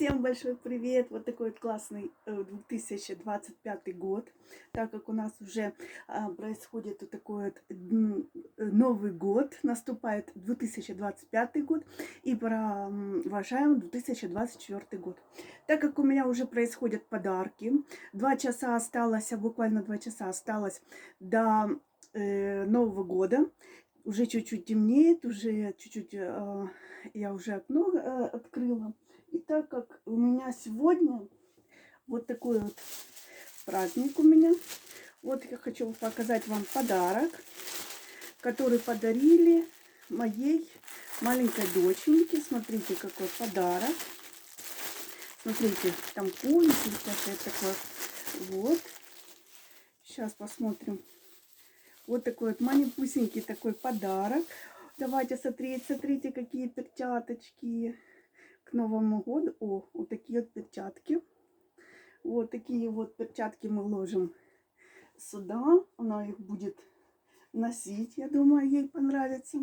Всем большой привет! Вот такой вот классный э, 2025 год, так как у нас уже а, происходит вот такой вот э, Новый год, наступает 2025 год и провожаем 2024 год. Так как у меня уже происходят подарки, два часа осталось, а буквально два часа осталось до э, Нового года, уже чуть-чуть темнеет, уже чуть-чуть э, я уже окно э, открыла. И так как у меня сегодня вот такой вот праздник у меня, вот я хочу показать вам подарок, который подарили моей маленькой доченьке. Смотрите, какой подарок. Смотрите, там коники всякое такое. Вот. Сейчас посмотрим. Вот такой вот манипусенький такой подарок. Давайте смотреть, смотрите, какие перчаточки Новому году. О, вот такие вот перчатки. Вот такие вот перчатки мы ложим сюда. Она их будет носить. Я думаю, ей понравится.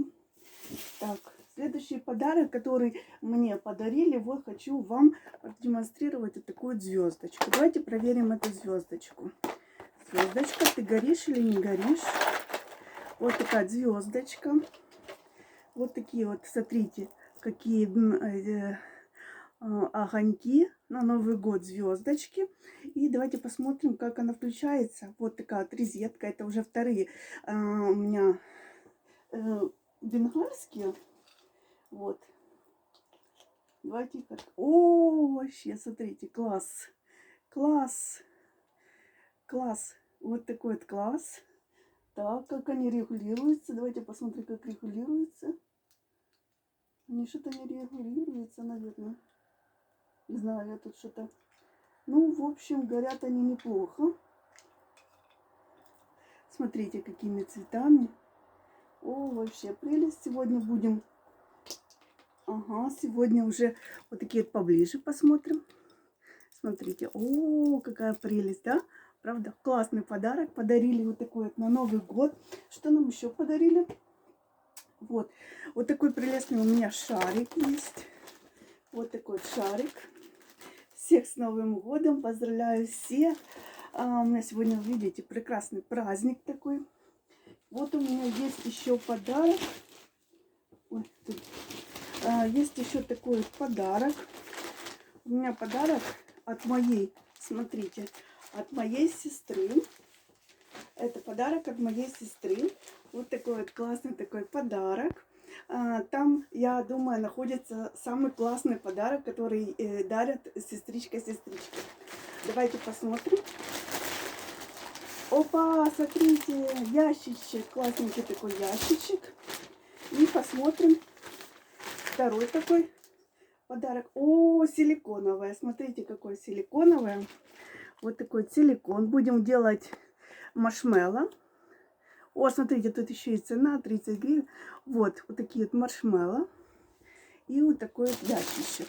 Так, следующий подарок, который мне подарили, вот хочу вам продемонстрировать вот такую звездочку. Давайте проверим эту звездочку. Звездочка, ты горишь или не горишь? Вот такая звездочка. Вот такие вот, смотрите, какие э, огоньки на Новый год звездочки. И давайте посмотрим, как она включается. Вот такая вот розетка. Это уже вторые а, у меня э, бенгальские. Вот. Давайте как. О, вообще, смотрите, класс. Класс. Класс. Вот такой вот класс. Так, как они регулируются. Давайте посмотрим, как регулируются. Они что-то не регулируются, наверное. Не знаю, я тут что-то... Ну, в общем, горят они неплохо. Смотрите, какими цветами. О, вообще прелесть. Сегодня будем... Ага, сегодня уже вот такие вот поближе посмотрим. Смотрите. О, какая прелесть, да? Правда, классный подарок. Подарили вот такой вот на Новый год. Что нам еще подарили? Вот. Вот такой прелестный у меня шарик есть. Вот такой шарик. Всех с Новым годом. Поздравляю всех. А, у меня сегодня, видите, прекрасный праздник такой. Вот у меня есть еще подарок. Ой, тут. А, есть еще такой подарок. У меня подарок от моей, смотрите, от моей сестры. Это подарок от моей сестры. Вот такой вот классный такой подарок. А, там, я думаю, находится самый классный подарок, который э, дарят сестричка-сестричка. Давайте посмотрим. Опа, смотрите, ящичек, классненький такой ящичек. И посмотрим второй такой подарок. О, силиконовая, смотрите, какое силиконовое. Вот такой силикон. Будем делать маршмеллоу. О, смотрите, тут еще и цена 30 гривен. Вот, вот такие вот маршмеллоу. И вот такой вот ящичек.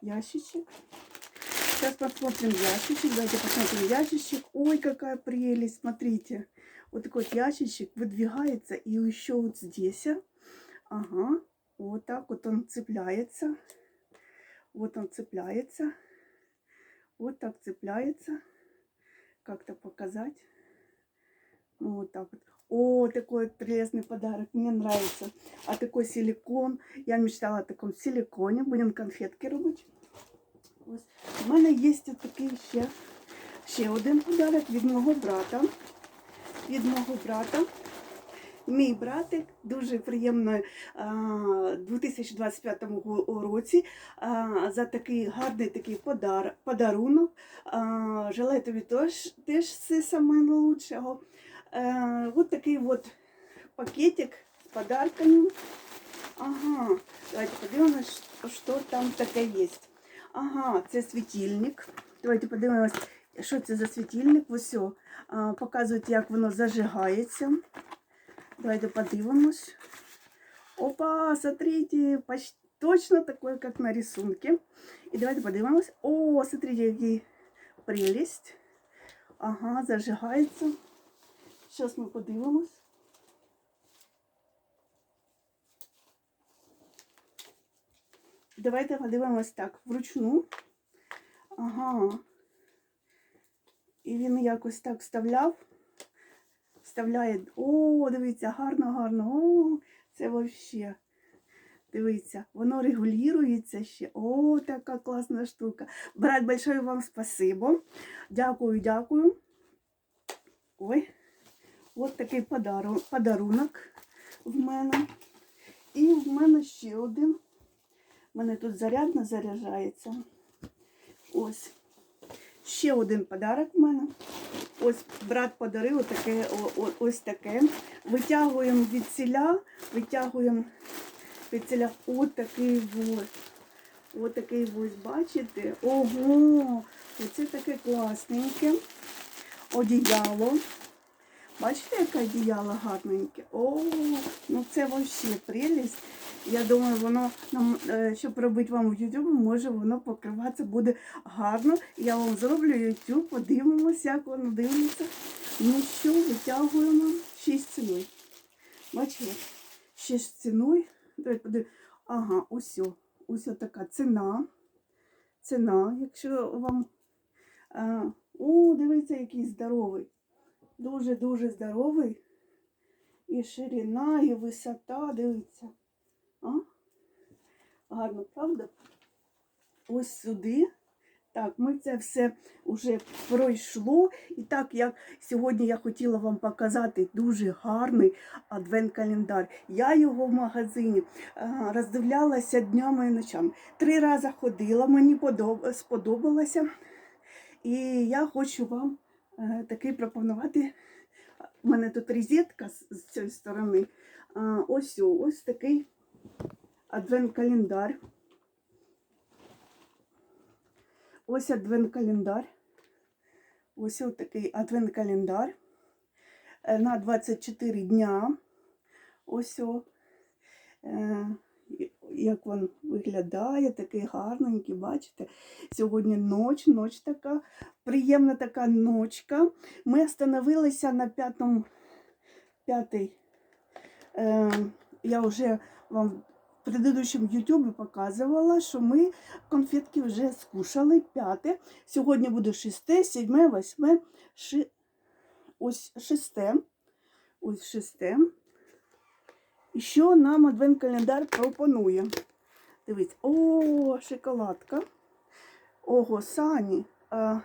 Ящичек. Сейчас посмотрим ящичек. Давайте посмотрим ящичек. Ой, какая прелесть, смотрите. Вот такой вот ящичек выдвигается. И еще вот здесь. Ага, вот так вот он цепляется. Вот он цепляется. Вот так цепляется. Как-то показать. Вот так вот. О, такой прелестный подарок. Мне нравится. А такой силикон. Я мечтала о таком силиконе. Будем конфетки робити. У мене є такий ще, ще один подарок від мого брата. Від мого брата. Мій братик дуже приємно у 2025 році а, за такий гарний такий подар, подарунок. А, Желаю тобі теж, теж все саме найкращого. Э, вот такой вот пакетик с подарками. Ага, давайте подивимось, що там таке є. Ага, це світильник. Давайте подивимось, що це за світильник. Ось а, показують, як воно зажигається. Давайте подивимось. Опа, смотрите, почти точно такой, как на рисунке. И давайте подивимось. О, смотрите, какие прелесть. Ага, зажигается. Зараз ми подивимось. Давайте подивимось так, вручну. Ага. І він якось так вставляв. Вставляє. О, дивіться, гарно, гарно. О, це взагалі. Дивіться, воно регулюється ще. О, така класна штука. Брат, большое вам спасибо. Дякую, дякую. Ой, от такий подарунок, в мене. І в мене ще один. У мене тут зарядно заряджається. Ось. Ще один подарок в мене. Ось брат подарив таке, ось таке. Витягуємо від ціля, витягуємо від ціля отакий ось. Отакий ось, бачите? Ого! Оце таке класненьке. Одіяло. Бачите, яке одіяло гарненьке? О, ну це взагалі прелість. Я думаю, воно нам, е, щоб робити вам в YouTube, може воно покриватися буде гарно. Я вам зроблю YouTube, подивимося, як воно дивиться. Ну що, витягуємо 6 ціною. Бачите? 6 ціною. Давайте подивимося. Ага, ось. Ось така ціна. Ціна, якщо вам. А, о, дивіться, який здоровий. Дуже-дуже здоровий. І ширина, і висота, дивіться. А? Гарно, правда? Ось сюди. Так, ми це все вже пройшло. І так, як сьогодні я хотіла вам показати дуже гарний адвент-календар. Я його в магазині роздивлялася днями і ночами. Три рази ходила, мені сподобалося. І я хочу вам такий пропонувати. У мене тут розетка з, цієї сторони. Ось, ось такий адвент-календар. Ось адвент-календар. Ось ось такий адвент-календар е, на 24 дня. Ось о, е, як він виглядає, такий гарненький, бачите? Сьогодні ніч, ніч така, приємна така ночка. Ми остановилися на п'ятому, п'ятий. Е, я вже вам в предыдущем ютубі показувала, що ми конфетки вже скушали. П'яте. Сьогодні буде шесте, сьоме, восьме, ши... ось шесте. Ось шесте. І що нам адвент-календар пропонує? Дивіться, о, шоколадка. Ого, сані. А,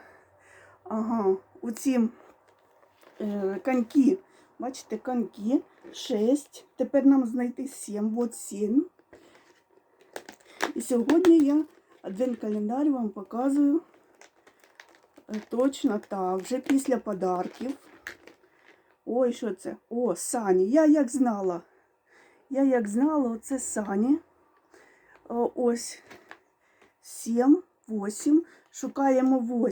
ага, оці е, коньки. Бачите, коньки. 6. Тепер нам знайти 7. От 7. І сьогодні я адвент-календар вам показую е, точно так, вже після подарків. Ой, що це? О, сані. Я як знала. Я як знала, оце сані. Ось 7, 8. Шукаємо 8.